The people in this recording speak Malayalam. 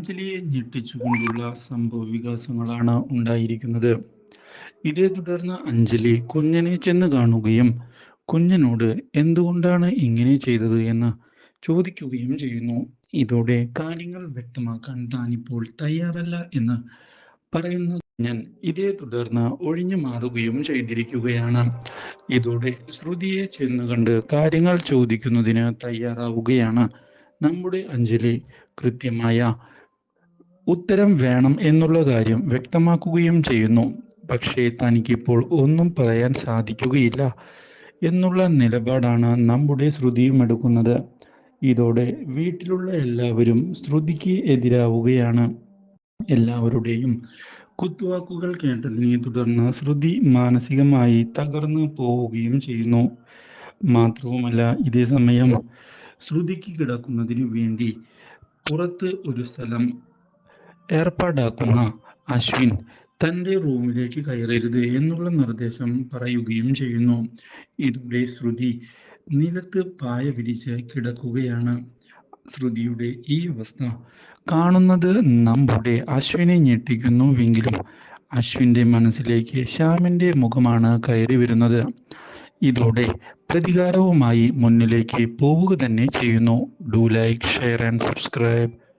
അഞ്ജലിയെ ഞെട്ടിച്ചുകൊണ്ടുള്ള സംഭവ വികാസങ്ങളാണ് ഉണ്ടായിരിക്കുന്നത്. ഇതേ തുടർന്ന് അഞ്ജലി കുഞ്ഞനെ ചെന്ന് കാണുകയും കുഞ്ഞനോട് എന്തുകൊണ്ടാണ് ഇങ്ങനെ ചെയ്തത് എന്ന് ചോദിക്കുകയും ചെയ്യുന്നു. ഇതോടെ കാര്യങ്ങൾ വ്യക്തമാക്കാൻ താനിപ്പോൾ തയ്യാറല്ല എന്ന് പറയുന്ന ഞാൻ ഇതേ തുടർന്ന് ഒഴിഞ്ഞു മാറുകയും ചെയ്തിരിക്കുകയാണ്. ഇതോടെ ശ്രുതിയെ ചെന്ന് കണ്ട് കാര്യങ്ങൾ ചോദിക്കുന്നതിന് തയ്യാറാവുകയാണ് നമ്മുടെ അഞ്ജലി. കൃത്യമായ ഉത്തരം വേണം എന്നുള്ള കാര്യം വ്യക്തമാക്കുകയും ചെയ്യുന്നു. പക്ഷേ തനിക്കിപ്പോൾ ഒന്നും പറയാൻ സാധിക്കുകയില്ല എന്നുള്ള നിലപാടാണ് നമ്മുടെ ശ്രുതിയും എടുക്കുന്നത്. ഇതോടെ വീട്ടിലുള്ള എല്ലാവരും ശ്രുതിക്ക് എതിരാവുകയാണ്. എല്ലാവരുടെയും കുത്തുവാക്കുകൾ കേട്ടതിനെ തുടർന്ന് ശ്രുതി മാനസികമായി തകർന്നു പോവുകയും ചെയ്യുന്നു. മാത്രവുമല്ല ഇതേ സമയം ശ്രുതിക്ക് കിടക്കുന്നതിന് വേണ്ടി പുറത്ത് ഒരു സ്ഥലം ഏർപ്പാടാക്കുന്ന അശ്വിൻ തന്റെ റൂമിലേക്ക് കയറരുത് എന്നുള്ള നിർദ്ദേശം പറയുകയും ചെയ്യുന്നു. ഇതോടെ ശ്രുതി നിലത്ത് പായ വിരിച്ച് കിടക്കുകയാണ്. ശ്രുതിയുടെ ഈ അവസ്ഥ കാണുന്നത് നമ്മുടെ അശ്വിനെ ഞെട്ടിക്കുന്നുവെങ്കിലും അശ്വിന്റെ മനസ്സിലേക്ക് ശ്യാമിന്റെ മുഖമാണ് കയറി വരുന്നത്. ഇതോടെ പ്രതികാരവുമായി മുന്നിലേക്ക് പോവുക തന്നെ ചെയ്യുന്നു. Do like share and subscribe.